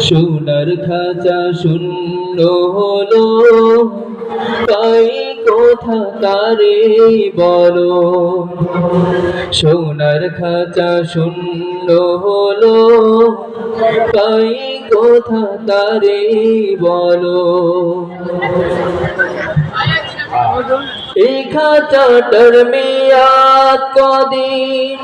সোনার খাঁচা শূন্য হলো, তাই কোথা তারে বলো? সোনার খাঁচা শূন্য হলো, তাই কোথা তারে বলো? এই খাঁচাটার মেয়াদ কদিন?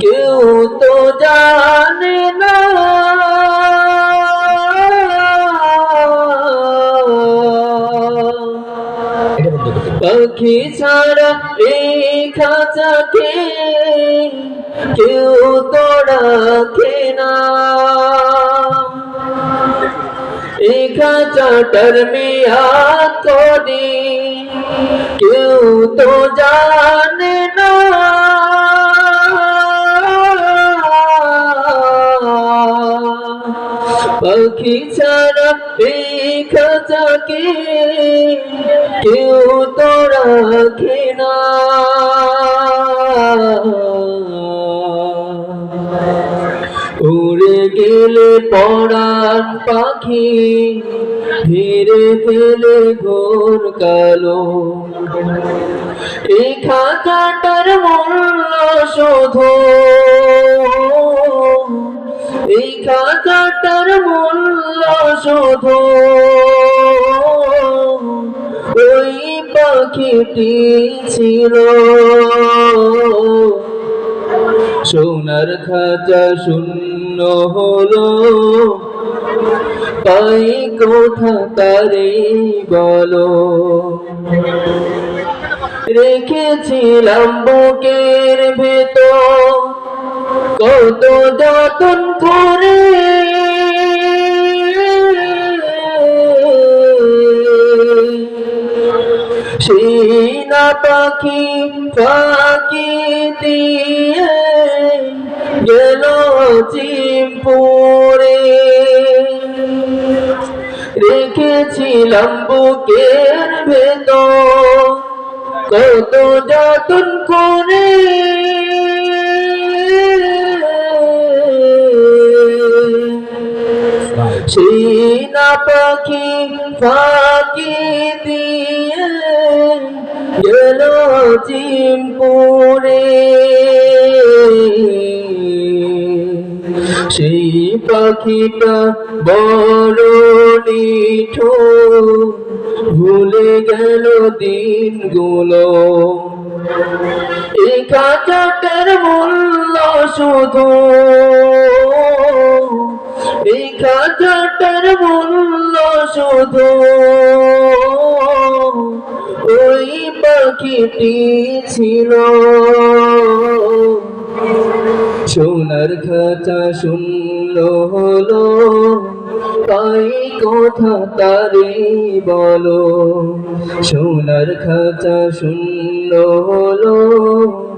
কেউ তো জানে না পাখি ছাড়া এই খাঁচাকে কেউ তো রাখে না। এই খাঁচাটার মেয়াদ কদিন, কেউ তো জানে না পাখি ছাড়া এই খাঁচাকে কেউ তো রাখে না। উড়ে গেলে পড়ান পাখি ধীরে ফেলে ঘোর কালো। এই খাঁচাটার মূল্য শুধু এই খাঁচাটার মূল্য শুধু। ওই পাখিটি ছিল। সোনার খাঁচা শূন্য হলো। পাই কোথা তারে বলো। রেখেছিলাম বুকের ভেতর। কত যতন করে। সেই না পাখি ফাঁকি দিয়ে গেল চিমপুরে রেখেছিলাম বুকের ভেতর কত যতন করে। না পাখি ফাঁকি দিয়ে গেল চিমপুরে সেই পাখিটা বড় নিঠো, ভুলে গেল এই কাঁচাটার মূল্য শুধু খাঁচাটার মূল্য শুধু ওই পাখিটি ছিল। সোনার খাঁচা শূন্য হলো, তাই কথা তারে বলো। সোনার খাঁচা শূন্য হলো